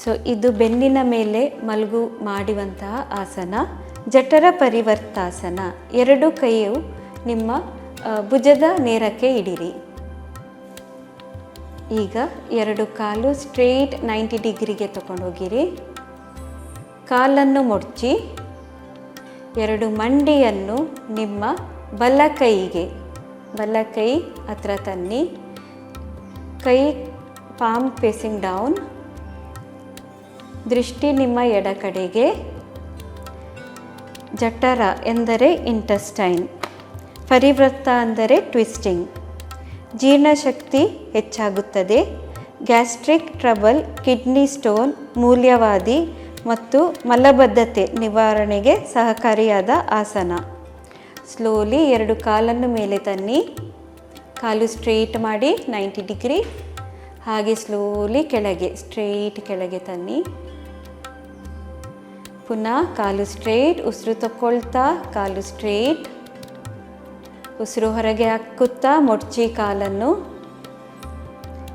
So ಇದು ಬೆನ್ನಿನ ಮೇಲೆ ಮಲಗು ಮಾಡುವಂತಹ ಆಸನ. ಜಠರ ಪರಿವರ್ತಾಸನ. ಎರಡು ಕೈಯು ನಿಮ್ಮ ಭುಜದ ನೇರಕ್ಕೆ ಇಡಿರಿ. ಈಗ ಎರಡು ಕಾಲು ಸ್ಟ್ರೇಟ್ ನೈಂಟಿ ಡಿಗ್ರಿಗೆ ತಗೊಂಡೋಗಿರಿ ಕಾಲನ್ನು ಮುಡ್ಚಿ. ಎರಡು ಮಂಡಿಯನ್ನು ನಿಮ್ಮ ಬಲ ಕೈಗೆ, ಬಲ ಕೈ ಹತ್ರ ತನ್ನಿ. ಕೈ ಪಾಮ್ ಫೇಸಿಂಗ್ ಡೌನ್ ದೃಷ್ಟಿ ನಿಮ್ಮ ಎಡ ಕಡೆಗೆ ಜಠರ ಎಂದರೆ ಇಂಟೆಸ್ಟೈನ್, ಪರಿವೃತ್ತ ಅಂದರೆ ಟ್ವಿಸ್ಟಿಂಗ್. ಜೀರ್ಣಶಕ್ತಿ ಹೆಚ್ಚಾಗುತ್ತದೆ. ಗ್ಯಾಸ್ಟ್ರಿಕ್ ಟ್ರಬಲ್, ಕಿಡ್ನಿ ಸ್ಟೋನ್ ಮೂಲ್ಯವಾದಿ ಮತ್ತು ಮಲಬದ್ಧತೆ ನಿವಾರಣೆಗೆ ಸಹಕಾರಿಯಾದ ಆಸನ. ಸ್ಲೋಲಿ ಎರಡು ಕಾಲನ್ನು ಮೇಲೆ ತನ್ನಿ. ಕಾಲು ಸ್ಟ್ರೇಟ್ ಮಾಡಿ, ನೈಂಟಿ ಡಿಗ್ರಿ. ಹಾಗೆ ಸ್ಲೋಲಿ ಕೆಳಗೆ ಸ್ಟ್ರೈಟ್ ಕೆಳಗೆ ತನ್ನಿ. ಪುನಃ ಕಾಲು ಸ್ಟ್ರೈಟ್ ಉಸಿರು ತಗೊಳ್ತಾ ಕಾಲು ಸ್ಟ್ರೈಟ್ ಉಸಿರು ಹೊರಗೆ ಹಾಕುತ್ತಾ ಮೊಡ್ಚಿ ಕಾಲನ್ನು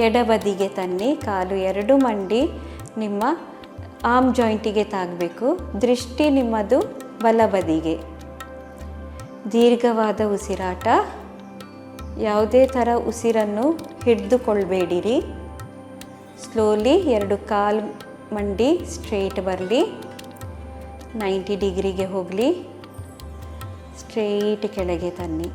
ಎಡಬದಿಗೆ ತನ್ನಿ. ಕಾಲು ಎರಡು ಮಂಡಿ ನಿಮ್ಮ ಆಮ್ ಜಾಯಿಂಟಿಗೆ ತಾಗಬೇಕು. ದೃಷ್ಟಿ ನಿಮ್ಮದು ಬಲಬದಿಗೆ. ದೀರ್ಘವಾದ ಉಸಿರಾಟ. ಯಾವುದೇ ಥರ ಉಸಿರನ್ನು ಹಿಡಿದುಕೊಳ್ಬೇಡಿರಿ. ಸ್ಲೋಲಿ ಎರಡು ಕಾಲು ಮಂಡಿ ಸ್ಟ್ರೇಟ್ ಬರಲಿ. ನೈಂಟಿ ಡಿಗ್ರಿಗೆ ಹೋಗಲಿ. ಸ್ಟ್ರೇಟ್ ಕೆಳಗೆ ತನ್ನಿ.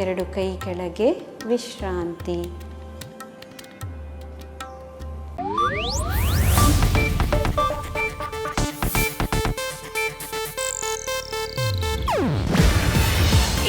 ಎರಡು ಕೈ ಕೆಳಗೆ ವಿಶ್ರಾಂತಿ.